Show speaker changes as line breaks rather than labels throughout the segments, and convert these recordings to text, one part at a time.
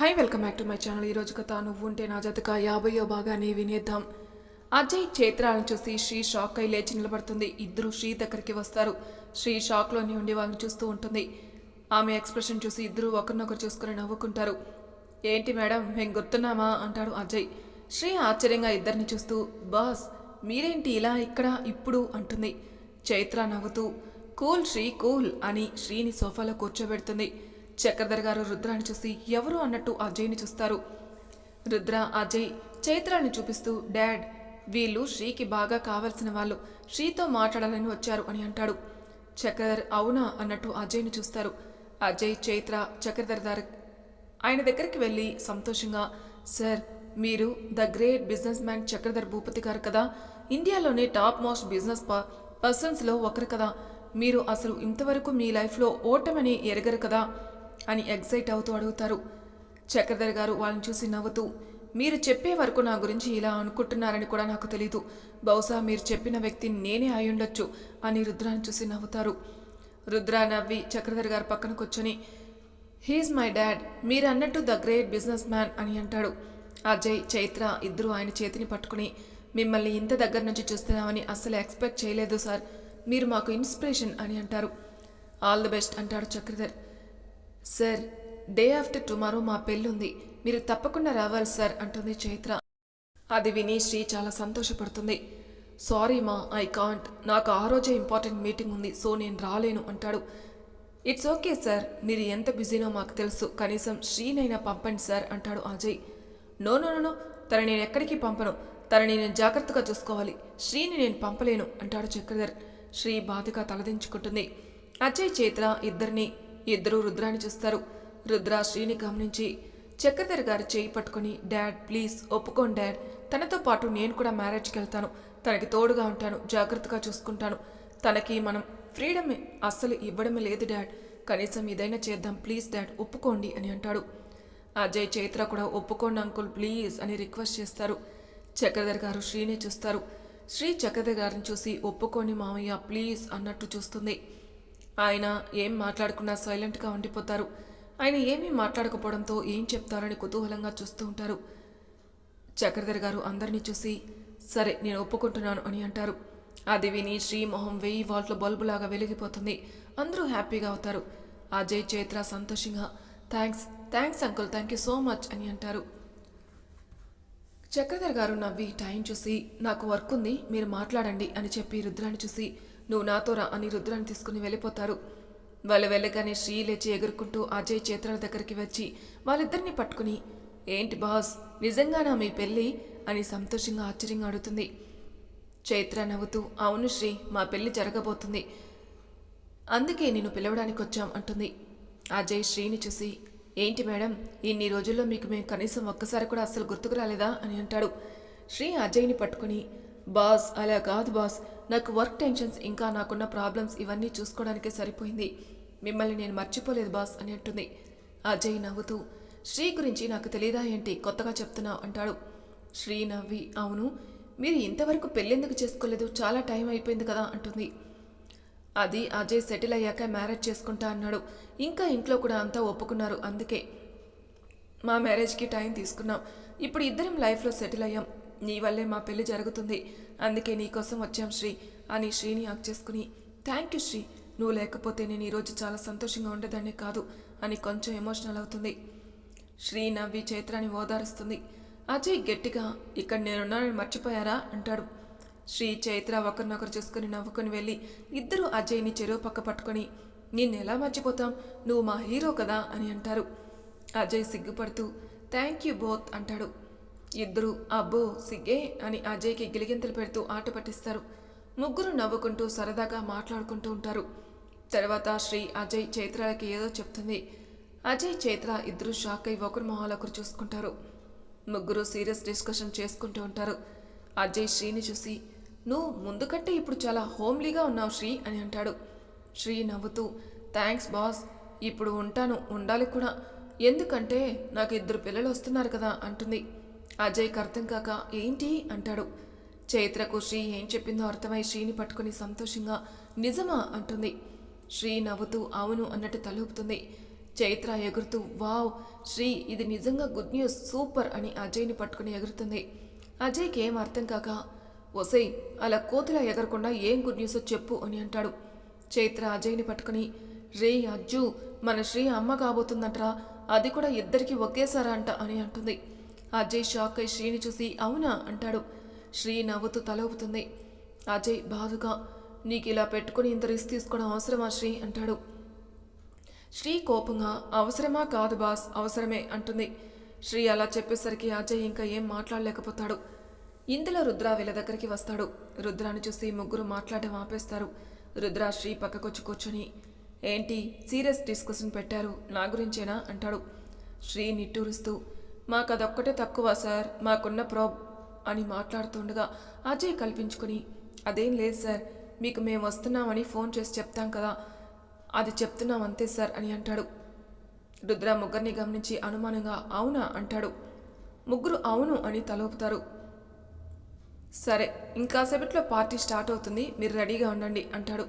Hi welcome back to my channel ఈరోజు కథ నువ్వు ఉంటే నా జతక యాభయో భాగాన్ని వినేద్దాం. అజయ్ చైత్రాలను చూసి శ్రీ షాక్ అయి లేచి నిలబడుతుంది. ఇద్దరు శ్రీ దగ్గరికి వస్తారు. శ్రీ షాక్లోని ఉండి వాళ్ళని చూస్తూ ఉంటుంది. ఆమె ఎక్స్ప్రెషన్ చూసి ఇద్దరు ఒకరినొకరు చూసుకుని నవ్వుకుంటారు. ఏంటి మేడం మేము గుర్తున్నామా? అంటాడు అజయ్. శ్రీ ఆశ్చర్యంగా ఇద్దరిని చూస్తూ బాస్ మీరేంటి ఇలా ఇక్కడ ఇప్పుడు? అంటుంది. చైత్ర నవ్వుతూ కూల్ శ్రీ కూల్ అని శ్రీని సోఫాలో కూర్చోబెడుతుంది. చక్రధర్ గారు రుద్రాన్ని చూసి ఎవరు అన్నట్టు అజయ్ని చూస్తారు. రుద్ర అజయ్ చైత్రాన్ని చూపిస్తూ డాడ్ వీళ్ళు శ్రీకి బాగా కావలసిన వాళ్ళు శ్రీతో మాట్లాడాలని వచ్చారు అని అంటాడు. చక్రధర్ అవునా అన్నట్టు అజయ్ని చూస్తారు. అజయ్ చైత్ర చక్రధర్ గారు ఆయన దగ్గరికి వెళ్ళి సంతోషంగా సార్ మీరు the great business man Chakradhar Bhupathi garu కదా? ఇండియాలోనే టాప్ మోస్ట్ బిజినెస్ ప పర్సన్స్లో ఒకరు కదా? మీరు అసలు ఇంతవరకు మీ లైఫ్లో ఓటమని ఎరగరు కదా? అని ఎగ్జైట్ అవుతూ అడుగుతారు. చక్రధర్ గారు వాళ్ళని చూసి నవ్వుతూ మీరు చెప్పే వరకు నా గురించి ఇలా అనుకుంటున్నారని కూడా నాకు తెలీదు. బహుశా మీరు చెప్పిన వ్యక్తి నేనే అయి ఉండొచ్చు అని రుద్రాన్ని చూసి నవ్వుతారు. రుద్ర నవ్వి చక్రధర్ గారు పక్కన కూర్చొని హీఈస్ మై డాడ్ మీరు అన్నట్టు ద గ్రేట్ బిజినెస్ మ్యాన్ అని అంటాడు. అజయ్ చైత్ర ఇద్దరు ఆయన చేతిని పట్టుకుని మిమ్మల్ని ఇంత దగ్గర నుంచి చూస్తున్నామని అస్సలు ఎక్స్పెక్ట్ చేయలేదు సార్. మీరు మాకు ఇన్స్పిరేషన్ అని అంటారు. ఆల్ ది బెస్ట్ అంటాడు Chakradhar. Sir day after tomorrow మా పెళ్ళుంది. మీరు తప్పకుండా రావాలి సార్ అంటుంది చైత్ర. అది విని శ్రీ చాలా సంతోషపడుతుంది. సారీ మా ఐ కాంట్. నాకు ఆ రోజే ఇంపార్టెంట్ మీటింగ్ ఉంది సో నేను రాలేను అంటాడు. It's okay sir. మీరు ఎంత బిజీనో మాకు తెలుసు. కనీసం శ్రీనైనా పంపండి సార్ అంటాడు అజయ్. నో నో నో, తన నేను ఎక్కడికి పంపను. తనని నేను జాగ్రత్తగా చూసుకోవాలి. శ్రీని నేను పంపలేను అంటాడు చక్రధర్. శ్రీ బాధగా తలదించుకుంటుంది. అజయ్ చైత్ర ఇద్దరిని ఇద్దరూ రుద్రాన్ని చూస్తారు. రుద్ర శ్రీని గమనించి చక్రధర్ గారు చేయి పట్టుకుని డాడ్ ప్లీజ్ ఒప్పుకోండి డాడ్. తనతో పాటు నేను కూడా మ్యారేజ్కి వెళ్తాను. తనకి తోడుగా ఉంటాను జాగ్రత్తగా చూసుకుంటాను. తనకి మనం ఫ్రీడమ్ అస్సలు ఇవ్వడమే లేదు డాడ్. కనీసం ఇదైనా చేద్దాం ప్లీజ్ డాడ్ ఒప్పుకోండి అని అంటాడు. అజయ్ చైత్ర కూడా ఒప్పుకోండి అంకుల్ ప్లీజ్ అని రిక్వెస్ట్ చేస్తారు. చక్రధర్ గారు శ్రీని చూస్తారు. శ్రీ చక్రధర్ గారిని చూసి ఒప్పుకోండి మామయ్య ప్లీజ్ అన్నట్టు చూస్తుంది. ఆయన ఏం మాట్లాడకుండా సైలెంట్గా ఉండిపోతారు. ఆయన ఏమీ మాట్లాడకపోవడంతో ఏం చెప్తారని కుతూహలంగా చూస్తూ ఉంటారు. చక్రధర్ గారు అందరినీ చూసి సరే నేను ఒప్పుకుంటున్నాను అని అంటారు. అది విని శ్రీ మొహం వెయ్యి వాల్ట్ల బల్బులాగా వెలిగిపోతుంది. అందరూ హ్యాపీగా అవుతారు. అజయ్ చైత్ర సంతోషంగా thanks thanks uncle thank you so much అని అంటారు. చక్రధర్ గారు నవ్వి టైం చూసి నాకు వర్క్ ఉంది మీరు మాట్లాడండి అని చెప్పి రుద్రాన్ని చూసి నువ్వు నాతో రా అని రుద్రాన్ని తీసుకుని వెళ్ళిపోతారు. వాళ్ళు వెళ్ళగానే శ్రీ లేచి ఎగురుకుంటూ అజయ్ చేతుల దగ్గరికి వచ్చి వాళ్ళిద్దరిని పట్టుకుని ఏంటి బాస్ నిజంగానా మీ పెళ్ళి? అని సంతోషంగా ఆశ్చర్యంగా అడుగుతుంది. చైత్ర నవ్వుతూ అవును శ్రీ మా పెళ్ళి జరగబోతుంది. అందుకే నేను పిలవడానికి వచ్చాం అంటుంది. అజయ్ శ్రీని చూసి ఏంటి మేడం ఇన్ని రోజుల్లో మీకు మేము కనీసం ఒక్కసారి కూడా అస్సలు గుర్తుకు రాలేదా? అని అంటాడు. శ్రీ అజయ్ని పట్టుకుని బాస్ అలా కాదు బాస్ నాకు వర్క్ టెన్షన్స్ ఇంకా నాకున్న ప్రాబ్లమ్స్ ఇవన్నీ చూసుకోవడానికే సరిపోయింది. మిమ్మల్ని నేను మర్చిపోలేదు బాస్ అని అంటుంది. అజయ్ నవ్వుతూ శ్రీ గురించి నాకు తెలియదా ఏంటి? కొత్తగా చెప్తున్నావు అంటాడు. శ్రీ నవ్వి అవును. మీరు ఇంతవరకు పెళ్ళెందుకు చేసుకోలేదు? చాలా టైం అయిపోయింది కదా అంటుంది. అది అజయ్ సెటిల్ అయ్యాక మ్యారేజ్ చేసుకుంటా అన్నాడు. ఇంకా ఇంట్లో కూడా అంతా ఒప్పుకున్నారు అందుకే. మా మ్యారేజ్కి టైం తీసుకున్నాం. ఇప్పుడు ఇద్దరం లైఫ్లో సెటిల్ అయ్యాం. నీ వల్లే మా పెళ్ళి జరుగుతుంది. అందుకే నీకోసం వచ్చాం శ్రీ అని శ్రీని హక్ చేసుకుని థ్యాంక్ యూ శ్రీ. నువ్వు లేకపోతే నేను ఈరోజు చాలా సంతోషంగా ఉండేదాన్ని కాదు అని కొంచెం ఎమోషనల్ అవుతుంది. శ్రీ నవ్వి చైత్రాన్ని ఓదారుస్తుంది. అజయ్ గట్టిగా ఇక్కడ నేనున్నానని మర్చిపోయారా? అంటాడు. శ్రీ చైత్ర ఒకరినొకరు చూసుకుని నవ్వుకొని వెళ్ళి ఇద్దరు అజయ్ని చెరువు పక్క పట్టుకొని నిన్ను ఎలా మర్చిపోతాం? నువ్వు మా హీరో కదా అని అంటారు. అజయ్ సిగ్గుపడుతూ థ్యాంక్ యూ బోత్ అంటాడు. ఇద్దరు అబ్బో సిగ్గే అని అజయ్కి గిలిగింతలు పెడుతూ ఆట పట్టిస్తారు. ముగ్గురు నవ్వుకుంటూ సరదాగా మాట్లాడుకుంటూ ఉంటారు. తర్వాత శ్రీ అజయ్ చైత్రలకి ఏదో చెప్తుంది. అజయ్ చైత్ర ఇద్దరు షాక్ అయి ఒకరి మొహాలు ఒకరు చూసుకుంటారు. ముగ్గురు సీరియస్ డిస్కషన్ చేసుకుంటూ ఉంటారు. అజయ్ శ్రీని చూసి నువ్వు ముందు కంటే ఇప్పుడు చాలా హోమ్లీగా ఉన్నావు శ్రీ అని అంటాడు. శ్రీ నవ్వుతూ థ్యాంక్స్ బాస్. ఇప్పుడు ఉంటాను ఉండాలి కూడా. ఎందుకంటే నాకు ఇద్దరు పిల్లలు వస్తున్నారు కదా అంటుంది. అజయ్కి అర్థం కాక ఏంటి అంటాడు. చైత్రకు శ్రీ ఏం చెప్పిందో అర్థమై శ్రీని పట్టుకుని సంతోషంగా నిజమా అంటుంది. శ్రీ నవ్వుతూ అవును అన్నట్టు తలూపుతుంది. చైత్ర ఎగురుతూ వావ్ శ్రీ ఇది నిజంగా గుడ్ న్యూస్ సూపర్ అని అజయ్ని పట్టుకుని ఎగురుతుంది. అజయ్కి ఏం అర్థం కాక ఒసై అలా కోతిలా ఎగరకుండా ఏం గుడ్ న్యూస్ చెప్పు అని అంటాడు. చైత్ర అజయ్ని పట్టుకుని రే అజ్జు మన శ్రీ అమ్మ కాబోతుందంట్రా అది కూడా ఇద్దరికి ఒకేసారా అంట అని అంటుంది. అజయ్ షాక్ అయి శ్రీని చూసి అవునా? అంటాడు. శ్రీ నవ్వుతూ తల ఊపుతుంది అజయ్ బాధగా నీకు ఇలా పెట్టుకుని ఇంత రిస్క్ తీసుకోవడం అవసరమా శ్రీ? అంటాడు. శ్రీ కోపంగా అవసరమా కాదు బాస్ అవసరమే అంటుంది. శ్రీ అలా చెప్పేసరికి అజయ్ ఇంకా ఏం మాట్లాడలేకపోతాడు. ఇందులో రుద్ర వీళ్ళ దగ్గరికి వస్తాడు. రుద్రాని చూసి ముగ్గురు మాట్లాడడం ఆపేస్తారు. రుద్ర శ్రీ పక్కకొచ్చి కూర్చొని ఏంటి సీరియస్ డిస్కషన్ పెట్టారు నా గురించేనా? అంటాడు. శ్రీ నిట్టూరుస్తూ మాకు అదొక్కటే తక్కువ సార్. మాకున్న ప్రాబ్ అని మాట్లాడుతుండగా అజయ్ కల్పించుకొని అదేం లేదు సార్. మీకు మేము వస్తున్నామని ఫోన్ చేసి చెప్తాం కదా. అది చెప్తున్నాం అంతే సార్ అని అంటాడు. రుద్ర ముగ్గురిని గమనించి అనుమానంగా అవునా? అంటాడు. ముగ్గురు అవును అని తలోపుతారు. సరే ఇంకాసేపట్లో పార్టీ స్టార్ట్ అవుతుంది. మీరు రెడీగా ఉండండి అంటాడు.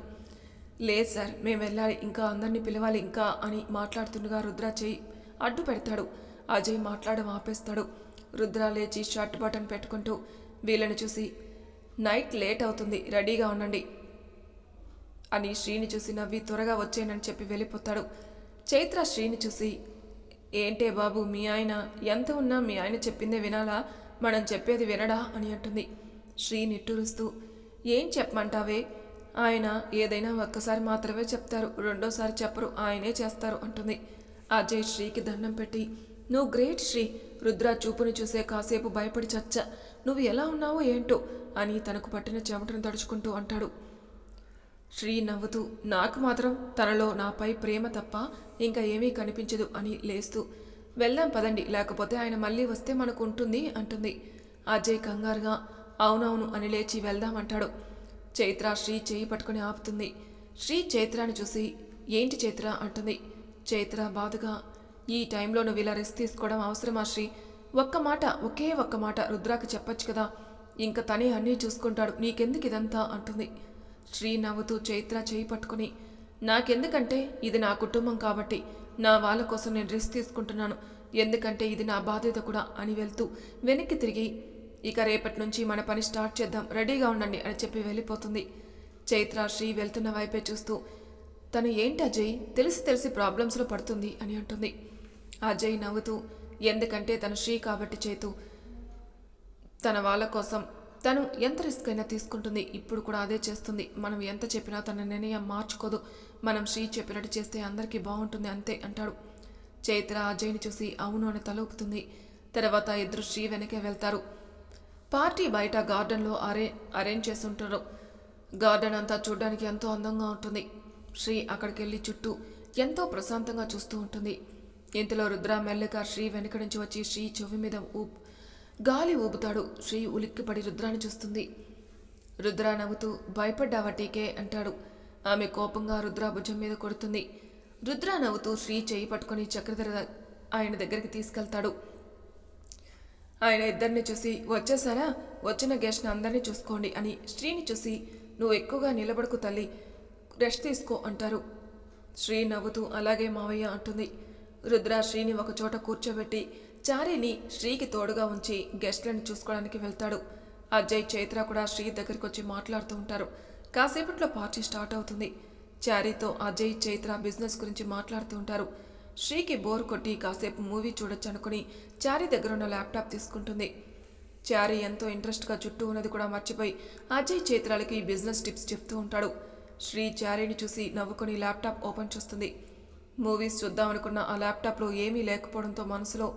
లేదు సార్. మేము వెళ్ళాలి. ఇంకా అందరినీ పిలవాలి ఇంకా అని మాట్లాడుతుండగా రుద్ర చేయి అడ్డు పెడతాడు అజయ్ మాట్లాడడం ఆపేస్తాడు. రుద్ర లేచి షర్ట్ బటన్ పెట్టుకుంటూ వీళ్ళని చూసి నైట్ లేట్ అవుతుంది రెడీగా ఉండండి అని శ్రీని చూసి నవ్వి త్వరగా వచ్చేయనని చెప్పి వెళ్ళిపోతాడు. చైత్ర శ్రీని చూసి ఏంటే బాబు మీ ఆయన ఎంత ఉన్నా మీ ఆయన చెప్పిందే వినాలా? మనం చెప్పేది వినడా? అని అంటుంది. శ్రీ నిట్టూరుస్తూ ఏం చెప్పమంటావే? ఆయన ఏదైనా ఒక్కసారి మాత్రమే చెప్తారు రెండోసారి చెప్పరు ఆయనే చేస్తారు అంటుంది. అజయ్ శ్రీకి దండం పెట్టి నువ్వు గ్రేట్ శ్రీ. రుద్ర చూపుని చూసే కాసేపు భయపడి చచ్చ. నువ్వు ఎలా ఉన్నావో ఏంటో అని తనకు పట్టిన చెమటను తడుచుకుంటూ అంటాడు. శ్రీ నవ్వుతూ నాకు మాత్రం తనలో నాపై ప్రేమ తప్ప ఇంకా ఏమీ కనిపించదు అని లేస్తూ వెళ్దాం పదండి లేకపోతే ఆయన మళ్ళీ వస్తే మనకు ఉంటుంది అంటుంది. అజయ్ కంగారుగా అవునవును అని లేచి వెళ్దాం అంటాడు. చైత్ర శ్రీ చేయి పట్టుకుని ఆపుతుంది. శ్రీ చైత్రాని చూసి ఏంటి చైత్ర అంటుంది. చైత్ర బాధగా ఈ టైంలో నువ్వు ఇలా రెస్ట్ తీసుకోవడం అవసరమా శ్రీ? ఒక్క మాట ఒకే ఒక్క మాట రుద్రాకి చెప్పొచ్చు కదా? ఇంకా తనే అన్నీ చూసుకుంటాడు. నీకెందుకు ఇదంతా? అంటుంది. శ్రీ నవ్వుతూ చైత్ర చేయి పట్టుకుని నాకెందుకంటే ఇది నా కుటుంబం కాబట్టి నా వాళ్ళ కోసం నేను రిస్క్ తీసుకుంటున్నాను. ఎందుకంటే ఇది నా బాధ్యత కూడా అని వెళ్తూ వెనక్కి తిరిగి ఇక రేపటి నుంచి మన పని స్టార్ట్ చేద్దాం రెడీగా ఉండండి అని చెప్పి వెళ్ళిపోతుంది. చైత్ర శ్రీ వెళ్తున్న వైపే చూస్తూ తను ఏంటి అజయ్ తెలిసి తెలిసి ప్రాబ్లమ్స్లో పడుతుంది అని అంటుంది. అజయ్ నవ్వుతూ ఎందుకంటే తను శ్రీ కాబట్టి చేతు. తన వాళ్ళ కోసం తను ఎంత రిస్క్ అయినా తీసుకుంటుంది. ఇప్పుడు కూడా అదే చేస్తుంది. మనం ఎంత చెప్పినా తన నిర్ణయం మార్చుకోదు. మనం శ్రీ చెప్పినట్టు చేస్తే అందరికీ బాగుంటుంది అంతే అంటాడు. చైత్ర అజయ్ని చూసి అవును అని తలూపుతుంది. తర్వాత ఇద్దరు శ్రీ వెనకే వెళ్తారు. పార్టీ బయట గార్డెన్లో అరే అరేంజ్ చేసి ఉంటారు గార్డెన్ అంతా చూడడానికి ఎంతో అందంగా ఉంటుంది. శ్రీ అక్కడికి వెళ్ళి చుట్టూ ఎంతో ప్రశాంతంగా చూస్తూ ఉంటుంది. ఇంతలో రుద్ర మెల్లగా శ్రీ వెనుక నుంచి వచ్చి శ్రీ చెవి మీద ఊప్ గాలి ఊపుతాడు. శ్రీ ఉలిక్కిపడి రుద్రాన్ని చూస్తుంది. రుద్ర నవ్వుతూ భయపడ్డావా టీకే? అంటాడు. ఆమె కోపంగా రుద్ర భుజం మీద కొడుతుంది. రుద్ర నవ్వుతూ శ్రీ చేయి పట్టుకొని చక్రధర ఆయన దగ్గరికి తీసుకెళ్తాడు. ఆయన ఇద్దరిని చూసి వచ్చేసారా వచ్చిన గెస్ట్ని అందరినీ చూసుకోండి అని శ్రీని చూసి నువ్వు ఎక్కువగా నిలబడుకు తల్లి రెస్ట్ తీసుకో అంటారు. శ్రీ నవ్వుతూ అలాగే మావయ్య అంటుంది. రుద్రాశ్రీని శ్రీని ఒక చోట కూర్చోబెట్టి చారీని శ్రీకి తోడుగా ఉంచి గెస్ట్లను చూసుకోవడానికి వెళ్తాడు. అజయ్ చైత్ర కూడా శ్రీ దగ్గరికి వచ్చి మాట్లాడుతూ ఉంటారు. కాసేపట్లో పార్టీ స్టార్ట్ అవుతుంది. చారీతో అజయ్ చైత్ర బిజినెస్ గురించి మాట్లాడుతూ ఉంటారు. శ్రీకి బోర్ కొట్టి కాసేపు మూవీ చూడొచ్చు అనుకుని చారీ దగ్గర ఉన్న ల్యాప్టాప్ తీసుకుంటుంది. చారీ ఎంతో ఇంట్రెస్ట్గా చుట్టూ ఉన్నది కూడా మర్చిపోయి అజయ్ చైత్రాలకి ఈ బిజినెస్ టిప్స్ చెప్తూ ఉంటాడు. శ్రీ చారీని చూసి నవ్వుకొని ల్యాప్టాప్ ఓపెన్ చేస్తుంది. మూవీస్ చూద్దామనుకున్న ఆ ల్యాప్టాప్లో ఏమీ లేకపోవడంతో మనసులో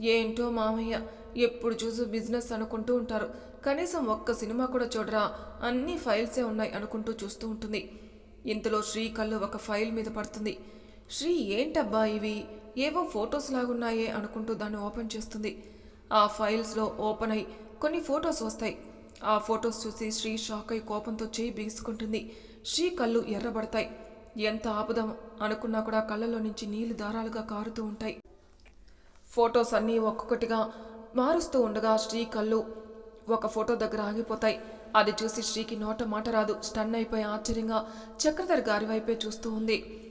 ఏంటో మామయ్య ఎప్పుడు చూసు బిజినెస్ అనుకుంటూ ఉంటారు. కనీసం ఒక్క సినిమా కూడా చూడరా అన్ని ఫైల్సే ఉన్నాయి అనుకుంటూ చూస్తూ ఉంటుంది. ఇంతలో శ్రీ కళ్ళు ఒక ఫైల్ మీద పడుతుంది. శ్రీ ఏంటబ్బా ఇవి? ఏవో ఫొటోస్ లాగున్నాయే అనుకుంటూ దాన్ని ఓపెన్ చేస్తుంది. ఆ ఫైల్స్లో ఓపెన్ అయి కొన్ని ఫొటోస్ వస్తాయి. ఆ ఫొటోస్ చూసి శ్రీ షాక్ అయి కోపంతో చేయి బిగుసుకుంటుంది. శ్రీ కళ్ళు ఎర్రబడతాయి. ఎంత ఆపుదాం అనుకున్నా కూడా కళ్ళలో నుంచి నీళ్ళు దారాలుగా కారుతూ ఉంటాయి. ఫొటోస్ అన్నీ ఒక్కొక్కటిగా మారుస్తూ ఉండగా శ్రీ కళ్ళు ఒక ఫోటో దగ్గర ఆగిపోతాయి. అది చూసి శ్రీకి నోట మాట రాదు. స్టన్ అయిపోయి ఆశ్చర్యంగా చక్రధర్ గారి వైపే చూస్తూ ఉంది.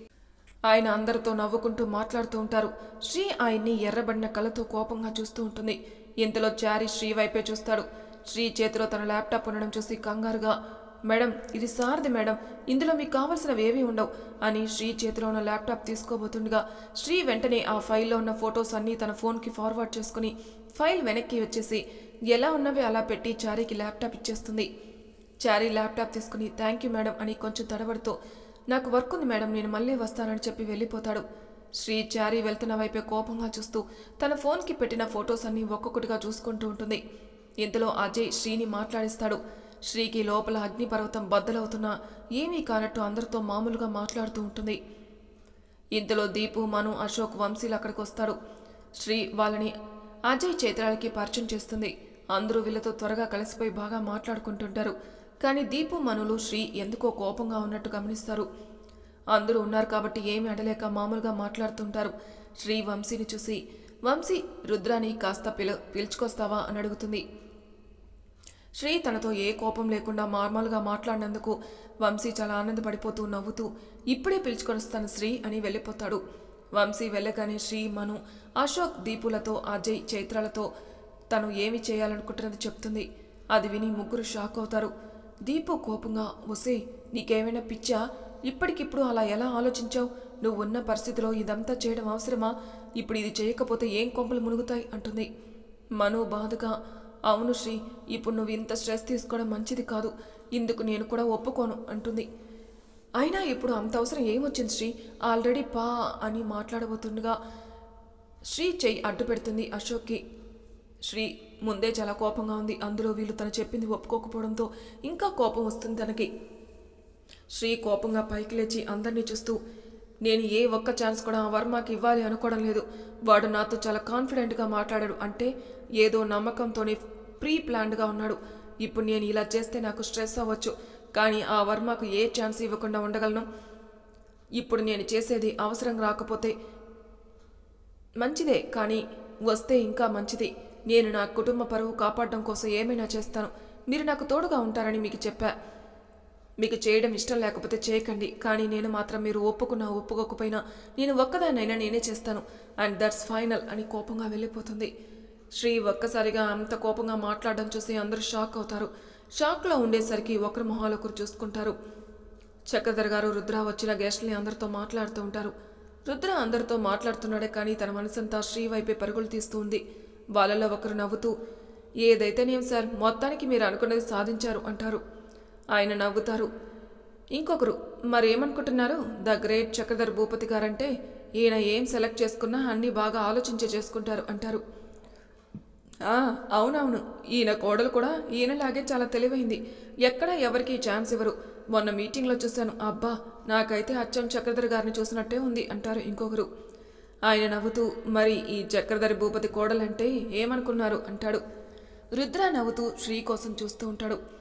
ఆయన అందరితో నవ్వుకుంటూ మాట్లాడుతూ ఉంటారు. శ్రీ ఆయన్ని ఎర్రబడిన కళ్ళతో కోపంగా చూస్తూ ఉంటుంది. ఇంతలో చారి శ్రీ వైపే చూస్తాడు. శ్రీ చేతిలో తన ల్యాప్టాప్ ఉండడం చూసి కంగారుగా మేడం ఇది సార్ది మేడం. ఇందులో మీకు కావలసినవి ఏమీ ఉండవు అని శ్రీ చేతిలో ఉన్న ల్యాప్టాప్ తీసుకోబోతుండగా శ్రీ వెంటనే ఆ ఫైల్లో ఉన్న ఫొటోస్ అన్నీ తన ఫోన్కి ఫార్వర్డ్ చేసుకుని ఫైల్ వెనక్కి వచ్చేసి ఎలా ఉన్నవి అలా పెట్టి చారీకి ల్యాప్టాప్ ఇచ్చేస్తుంది. చారీ ల్యాప్టాప్ తీసుకుని థ్యాంక్ యూ మేడం అని కొంచెం తడబడుతూ నాకు వర్క్ ఉంది మేడం నేను మళ్ళీ వస్తానని చెప్పి వెళ్ళిపోతాడు. శ్రీ చారీ వెళ్తున్న వైపే కోపంగా చూస్తూ తన ఫోన్కి పెట్టిన ఫొటోస్ అన్నీ ఒక్కొక్కటిగా చూసుకుంటూ ఉంటుంది. ఇంతలో అజయ్ శ్రీని మాట్లాడిస్తాడు. శ్రీకి లోపల అగ్నిపర్వతం బద్దలవుతున్నా ఏమీ కానట్టు అందరితో మామూలుగా మాట్లాడుతూ ఉంటుంది. ఇంతలో దీపు మను అశోక్ వంశీలు అక్కడికి వస్తారు. శ్రీ వాళ్ళని అజయ్ చైత్రాలకి పరిచయం చేస్తుంది. అందరూ వీళ్ళతో త్వరగా కలిసిపోయి బాగా మాట్లాడుకుంటుంటారు. కానీ దీపు మనులు శ్రీ ఎందుకో కోపంగా ఉన్నట్టు గమనిస్తారు. అందరూ ఉన్నారు కాబట్టి ఏమీ అడలేక మామూలుగా మాట్లాడుతుంటారు. శ్రీ వంశీని చూసి వంశీ రుద్రాని కాస్త పిల పిలుచుకొస్తావా? అని అడుగుతుంది. శ్రీ తనతో ఏ కోపం లేకుండా మార్మల్గా మాట్లాడినందుకు వంశీ చాలా ఆనందపడిపోతూ నవ్వుతూ ఇప్పుడే పిలుచుకొనిస్తాను శ్రీ అని వెళ్ళిపోతాడు. వంశీ వెళ్ళగానే శ్రీ మను అశోక్ దీపులతో అజయ్ చైత్రాలతో తను ఏమి చేయాలనుకుంటున్నది చెప్తుంది. అది విని ముగ్గురు షాక్ అవుతారు. దీపు కోపంగా వసే నీకేమైనా పిచ్చా? ఇప్పటికిప్పుడు అలా ఎలా ఆలోచించావు? నువ్వు ఉన్న పరిస్థితిలో ఇదంతా చేయడం అవసరమా? ఇప్పుడు ఇది చేయకపోతే ఏం కొంపలు మునుగుతాయి? అంటుంది. మను బాధగా అవును శ్రీ ఇప్పుడు నువ్వు ఇంత స్ట్రెస్ తీసుకోవడం మంచిది కాదు. ఇందుకు నేను కూడా ఒప్పుకోను అంటుంది. అయినా ఇప్పుడు అంత అవసరం ఏమొచ్చింది శ్రీ? ఆల్రెడీ పా అని మాట్లాడబోతుండగా శ్రీ చెయ్యి అడ్డు పెడుతుంది అశోక్కి. శ్రీ ముందే చాలా కోపంగా ఉంది. అందులో వీళ్ళు తను చెప్పింది ఒప్పుకోకపోవడంతో ఇంకా కోపం వస్తుంది తనకి. శ్రీ కోపంగా పైకి లేచి అందరినీ చూస్తూ నేను ఏ ఒక్క ఛాన్స్ కూడా ఆ వర్మకి ఇవ్వాలి అనుకోవడం లేదు. వాడు నాతో చాలా కాన్ఫిడెంట్గా మాట్లాడాడు అంటే ఏదో నమ్మకంతోనే ప్రీ ప్లాన్డ్గా ఉన్నాడు. ఇప్పుడు నేను ఇలా చేస్తే నాకు స్ట్రెస్ అవ్వచ్చు. కానీ ఆ వర్మకు ఏ ఛాన్స్ ఇవ్వకుండా ఉండగలను. ఇప్పుడు నేను చేసేది అవసరం రాకపోతే మంచిదే కానీ వస్తే ఇంకా మంచిది. నేను నా కుటుంబ పరువు కాపాడడం కోసం ఏమైనా చేస్తాను. మీరు నాకు తోడుగా ఉంటారని మీకు చెప్పా. మీకు చేయడం ఇష్టం లేకపోతే చేయకండి. కానీ నేను మాత్రం మీరు ఒప్పుకున్నా ఒప్పుకోకపోయినా నేను ఒక్కదాన్నైనా నేనే చేస్తాను. అండ్ దట్స్ ఫైనల్ అని కోపంగా వెళ్ళిపోతుంది. శ్రీ ఒక్కసారిగా అంత కోపంగా మాట్లాడడం చూసి అందరూ షాక్ అవుతారు. షాక్లో ఉండేసరికి ఒకరి మొహాలు ఒకరు చూసుకుంటారు. చక్రధర్ గారు రుద్ర వచ్చిన గెస్ట్ని అందరితో మాట్లాడుతూ ఉంటారు. రుద్ర అందరితో మాట్లాడుతున్నాడే కానీ తన మనసంతా శ్రీ వైపే పరుగులు తీస్తూ ఉంది. వాళ్ళలో ఒకరు నవ్వుతూ ఏదైతేనేం సార్ మొత్తానికి మీరు అనుకున్నది సాధించారు అంటారు. ఆయన నవ్వుతారు. ఇంకొకరు మరేమనుకుంటున్నారు? ద గ్రేట్ చక్రధర్ భూపతి గారంటే ఈయన ఏం సెలెక్ట్ చేసుకున్నా అన్నీ బాగా ఆలోచించే చేసుకుంటారు అంటారు. అవునవును. ఈయన కోడలు కూడా ఈయనలాగే చాలా తెలివైంది. ఎక్కడ ఎవరికి ఛాన్స్ ఇవ్వరు. మొన్న మీటింగ్లో చూశాను. అబ్బా నాకైతే అచ్చం చక్రధర్ గారిని చూసినట్టే ఉంది అంటారు ఇంకొకరు. ఆయన నవ్వుతూ మరి ఈ చక్రధరి భూపతి కోడలంటే ఏమనుకున్నారు? అంటాడు. రుద్ర నవ్వుతూ శ్రీ కోసం చూస్తూ ఉంటాడు.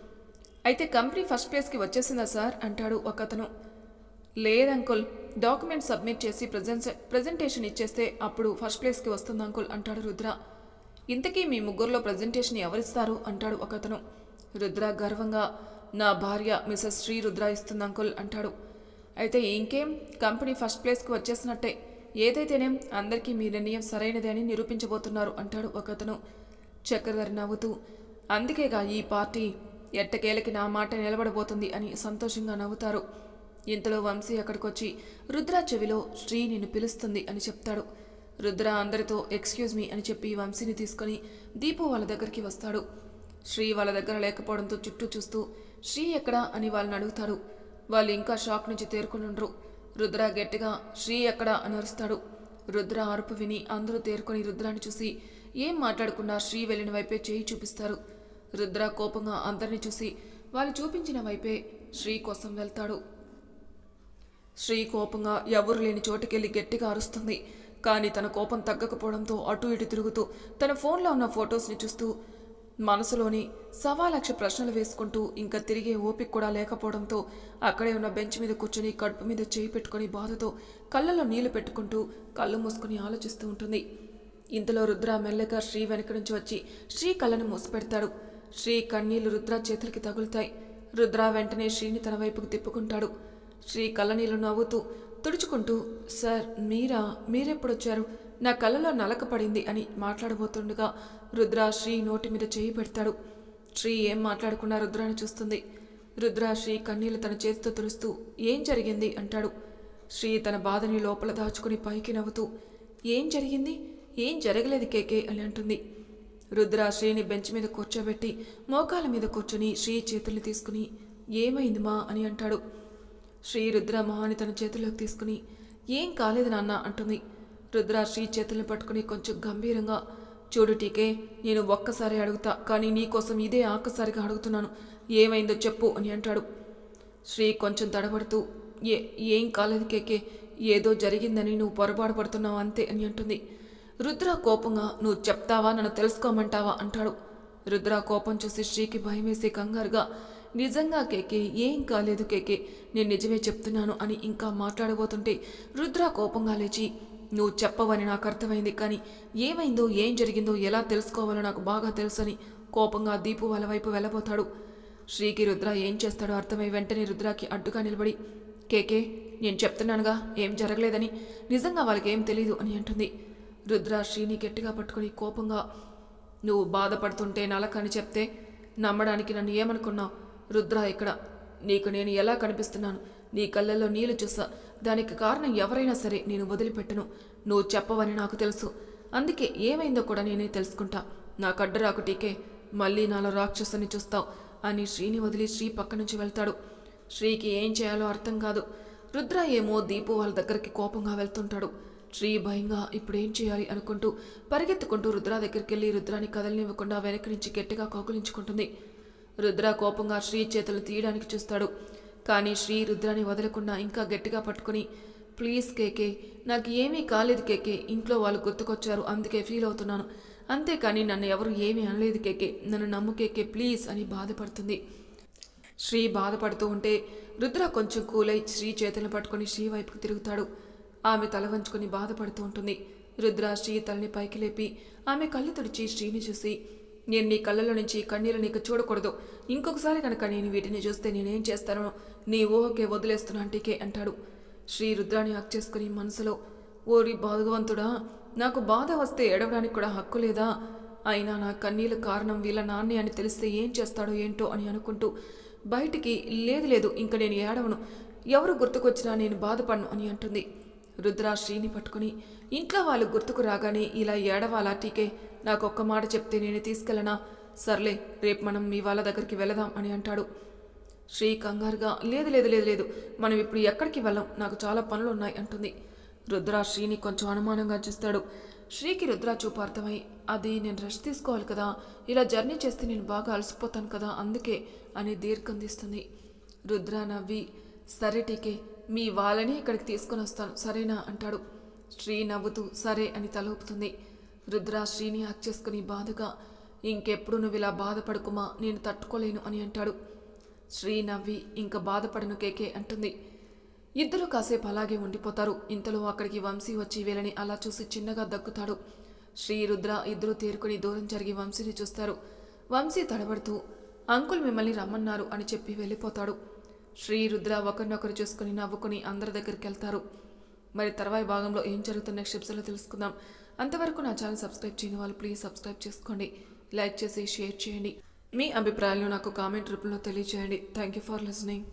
అయితే కంపెనీ ఫస్ట్ ప్లేస్కి వచ్చేసిందా సార్? అంటాడు ఒకతను. లేదంకుల్ డాక్యుమెంట్ సబ్మిట్ చేసి ప్రజెన్స్ ప్రజెంటేషన్ ఇచ్చేస్తే అప్పుడు ఫస్ట్ ప్లేస్కి వస్తుంది అంకుల్ అంటాడు రుద్ర. ఇంతకీ మీ ముగ్గురులో ప్రజెంటేషన్ ఎవరిస్తారు? అంటాడు ఒకతను. రుద్ర గర్వంగా నా భార్య మిసెస్ శ్రీ రుద్ర ఇస్తుంది అంకుల్ అంటాడు. అయితే ఇంకేం? కంపెనీ ఫస్ట్ ప్లేస్కి వచ్చేసినట్టే. ఏదైతేనేం అందరికీ మీ నిర్ణయం సరైనదే అని నిరూపించబోతున్నారు అంటాడు ఒకతను. చక్రధర్ నవ్వుతూ అందుకేగా ఈ పార్టీ ఎట్టకేలకి నా మాట నిలబడబోతుంది అని సంతోషంగా నవ్వుతారు. ఇంతలో వంశీ అక్కడికొచ్చి రుద్ర చెవిలో శ్రీ నిన్ను పిలుస్తుంది అని చెప్తాడు. రుద్ర అందరితో ఎక్స్క్యూజ్ మీ అని చెప్పి వంశీని తీసుకొని దీపు వాళ్ళ దగ్గరికి వస్తాడు. శ్రీ వాళ్ళ దగ్గర లేకపోవడంతో చుట్టూ చూస్తూ శ్రీ ఎక్కడా? అని వాళ్ళని అడుగుతాడు. వాళ్ళు ఇంకా షాక్ నుంచి తేరుకునుండ్రు. రుద్ర గట్టిగా శ్రీ ఎక్కడా? అని అరుస్తాడు. రుద్ర అరుపు విని అందరూ తేరుకొని రుద్రాన్ని చూసి ఏం మాట్లాడకుండా శ్రీ వెళ్ళిన వైపే చేయి చూపిస్తారు. రుద్ర కోపంగా అందరిని చూసి వాళ్ళు చూపించిన వైపే శ్రీ కోసం వెళ్తాడు. శ్రీ కోపంగా ఎవరు లేని చోటుకెళ్ళి గట్టిగా అరుస్తుంది. కానీ తన కోపం తగ్గకపోవడంతో అటు ఇటు తిరుగుతూ తన ఫోన్లో ఉన్న ఫొటోస్ని చూస్తూ మనసులోని సవా లక్ష ప్రశ్నలు వేసుకుంటూ ఇంకా తిరిగే ఓపిక కూడా లేకపోవడంతో అక్కడే ఉన్న బెంచ్ మీద కూర్చొని కడుపు మీద చేయి పెట్టుకొని బాధతో కళ్ళలో నీళ్ళు పెట్టుకుంటూ కళ్ళు మూసుకొని ఆలోచిస్తూ ఉంటుంది. ఇంతలో రుద్ర మెల్లగా శ్రీ వెనక నుంచి వచ్చి శ్రీ కళ్ళను మూసిపెడతాడు. శ్రీ కన్నీళ్ళు రుద్ర చేతులకి తగులుతాయి. రుద్ర వెంటనే శ్రీని తన వైపుకు తిప్పుకుంటాడు. శ్రీ కళ్ళనీళ్ళు నవ్వుతూ తుడుచుకుంటూ సార్ మీరా? మీరెప్పుడొచ్చారు? నా కళ్ళలో నలక పడింది అని మాట్లాడబోతుండగా రుద్ర శ్రీ నోటి మీద చేయి పెడతాడు. శ్రీ ఏం మాట్లాడకుండా రుద్రాని చూస్తుంది. రుద్ర శ్రీ కన్నీళ్ళు తన చేతితో తుడుస్తూ ఏం జరిగింది? అంటాడు. శ్రీ తన బాధని లోపల దాచుకుని పైకి నవ్వుతూ ఏం జరిగింది? ఏం జరగలేదు కేకే అని అంటుంది. రుద్ర శ్రీని బెంచ్ మీద కూర్చోబెట్టి మోకాల మీద కూర్చొని శ్రీ చేతుల్ని తీసుకుని ఏమైంది మా అని అంటాడు. శ్రీ రుద్ర మొహాన్ని తన చేతుల్లోకి తీసుకుని ఏం కాలేదు నాన్న అంటుంది. రుద్ర శ్రీ చేతుల్ని పట్టుకుని కొంచెం గంభీరంగా చూడు టీకే నేను ఒక్కసారి అడుగుతా కానీ నీకోసం ఇదే ఆఖసారిగా అడుగుతున్నాను. ఏమైందో చెప్పు అని అంటాడు. శ్రీ కొంచెం తడబడుతూ ఏ ఏం కాలేదు కేకే ఏదో జరిగిందని నువ్వు పొరపాటు పడుతున్నావు అంతే అని అంటుంది. రుద్ర కోపంగా నువ్వు చెప్తావా? నన్ను తెలుసుకోమంటావా? అంటాడు. రుద్ర కోపం చూసి శ్రీకి భయమేసి కంగారుగా నిజంగా కేకే ఏం కాలేదు కేకే నేను నిజమే చెప్తున్నాను అని ఇంకా మాట్లాడబోతుంటే రుద్ర కోపంగా లేచి నువ్వు చెప్పవని నాకు అర్థమైంది కానీ ఏమైందో ఏం జరిగిందో ఎలా తెలుసుకోవాలో నాకు బాగా తెలుసని కోపంగా దీపు వాళ్ళ వైపు వెళ్ళబోతాడు. శ్రీకి రుద్ర ఏం చేస్తాడో అర్థమై వెంటనే రుద్రాకి అడ్డుగా నిలబడి కేకే నేను చెప్తున్నానుగా ఏం జరగలేదని నిజంగా వాళ్ళకి ఏం తెలీదు అని అంటుంది. రుద్ర శ్రీని గట్టిగా పట్టుకుని కోపంగా నువ్వు బాధపడుతుంటే నలకని చెప్తే నమ్మడానికి నన్ను ఏమనుకున్నావు? రుద్ర ఇక్కడ. నీకు నేను ఎలా కనిపిస్తున్నాను? నీ కళ్ళల్లో నీళ్ళు చూసా దానికి కారణం ఎవరైనా సరే నేను వదిలిపెట్టను. నువ్వు చెప్పవని నాకు తెలుసు. అందుకే ఏమైందో కూడా నేనే తెలుసుకుంటా. నా కడ్డరాకు టీకే మళ్ళీ నాలో రాక్షసుని చూస్తావు అని శ్రీని వదిలి శ్రీ పక్క నుంచి వెళ్తాడు. శ్రీకి ఏం చేయాలో అర్థం కాదు. రుద్ర ఏమో దీపు వాళ్ళ దగ్గరికి కోపంగా వెళ్తుంటాడు. శ్రీ భయంగా ఇప్పుడు ఏం చేయాలి అనుకుంటూ పరిగెత్తుకుంటూ రుద్ర దగ్గరికి వెళ్ళి రుద్రాని కదలనివ్వకుండా వెనక నుంచి గట్టిగా కౌగులించుకుంటుంది. రుద్ర కోపంగా శ్రీ చేతులు తీయడానికి చూస్తాడు. కానీ శ్రీ రుద్రాని వదలకుండా ఇంకా గట్టిగా పట్టుకుని ప్లీజ్ కేకే నాకు ఏమీ కాలేదు కేకే ఇంట్లో వాళ్ళు గుర్తుకొచ్చారు అందుకే ఫీల్ అవుతున్నాను. అంతేకాని నన్ను ఎవరు ఏమీ అనలేదు కేకే నన్ను నమ్ము కేకే ప్లీజ్ అని బాధపడుతుంది. శ్రీ బాధపడుతూ ఉంటే రుద్ర కొంచెం కూలై శ్రీ చేతులను పట్టుకొని శ్రీ వైపుకు తిరుగుతాడు. ఆమె తల వంచుకొని బాధపడుతూ ఉంటుంది. రుద్రాశ్రీ తలని పైకి లేపి ఆమె కళ్ళు తుడిచి శ్రీని చూసి నేను నీ కళ్ళలో నుంచి కన్నీళ్ళు నీకు చూడకూడదు. ఇంకొకసారి కనుక నేను వీటిని చూస్తే నేనేం చేస్తానో నీ ఊహకే వదిలేస్తున్నా అంటికే అంటాడు. శ్రీ రుద్రాన్ని హక్ చేసుకుని మనసులో ఓరి భాగవంతుడా నాకు బాధ వస్తే ఏడవడానికి కూడా హక్కు లేదా? అయినా నా కన్నీళ్ళ కారణం వీళ్ళ నాన్నే అని తెలిస్తే ఏం చేస్తాడో ఏంటో అని అనుకుంటూ బయటికి లేదు లేదు ఇంక నేను ఏడవను. ఎవరు గుర్తుకొచ్చినా నేను బాధపడను అని అంటుంది. రుద్ర శ్రీని పట్టుకుని ఇంట్లో వాళ్ళు గుర్తుకు రాగానే ఇలా ఏడవాలా టీకే నాకు ఒక్క మాట చెప్తే నేను తీసుకెళ్ళనా? సర్లే రేపు మనం మీ వాళ్ళ దగ్గరికి వెళదాం అని అంటాడు. శ్రీ కంగారుగా లేదు లేదు లేదు లేదు మనం ఇప్పుడు ఎక్కడికి వెళ్ళం? నాకు చాలా పనులు ఉన్నాయి అంటుంది. రుద్ర శ్రీని కొంచెం అనుమానంగా చూస్తాడు. శ్రీకి రుద్ర చూపు అర్థమై అది నేను రెస్ట్ తీసుకోవాలి కదా ఇలా జర్నీ చేస్తే నేను బాగా అలసిపోతాను కదా అందుకే అని దీర్ఘం తీస్తుంది. రుద్ర నవ్వి సరే టీకే మీ వాళ్ళని ఇక్కడికి తీసుకొని వస్తాను. సరేనా? అంటాడు. శ్రీ నవ్వుతూ సరే అని తలూపుతుంది. రుద్ర శ్రీని హక్ చేసుకుని బాధగా ఇంకెప్పుడు నువ్వు ఇలా బాధపడుకుమా? నేను తట్టుకోలేను అని అంటాడు. శ్రీ నవ్వి ఇంక బాధపడను కేకే అంటుంది. ఇద్దరు కాసేపు అలాగే ఉండిపోతారు. ఇంతలో అక్కడికి వంశీ వచ్చి వీళ్ళని అలా చూసి చిన్నగా దగ్గుతాడు శ్రీ రుద్ర ఇద్దరు తేరుకుని దూరం జరిగి వంశీని చూస్తారు. వంశీ తడబడుతూ అంకుల్ మిమ్మల్ని రమ్మన్నారు అని చెప్పి వెళ్ళిపోతాడు. శ్రీ రుద్ర ఒకరినొకరు చూసుకుని నవ్వుకుని అందరి దగ్గరికి వెళ్తారు. మరి తర్వాయి భాగంలో ఏం జరుగుతున్న క్షిప్స్లో తెలుసుకుందాం. అంతవరకు నా ఛానల్ సబ్స్క్రైబ్ చేయని వాళ్ళు ప్లీజ్ సబ్స్క్రైబ్ చేసుకోండి. లైక్ చేసి షేర్ చేయండి. మీ అభిప్రాయాలను నాకు కామెంట్ రూపంలో తెలియజేయండి థ్యాంక్ యూ ఫర్ లిసనింగ్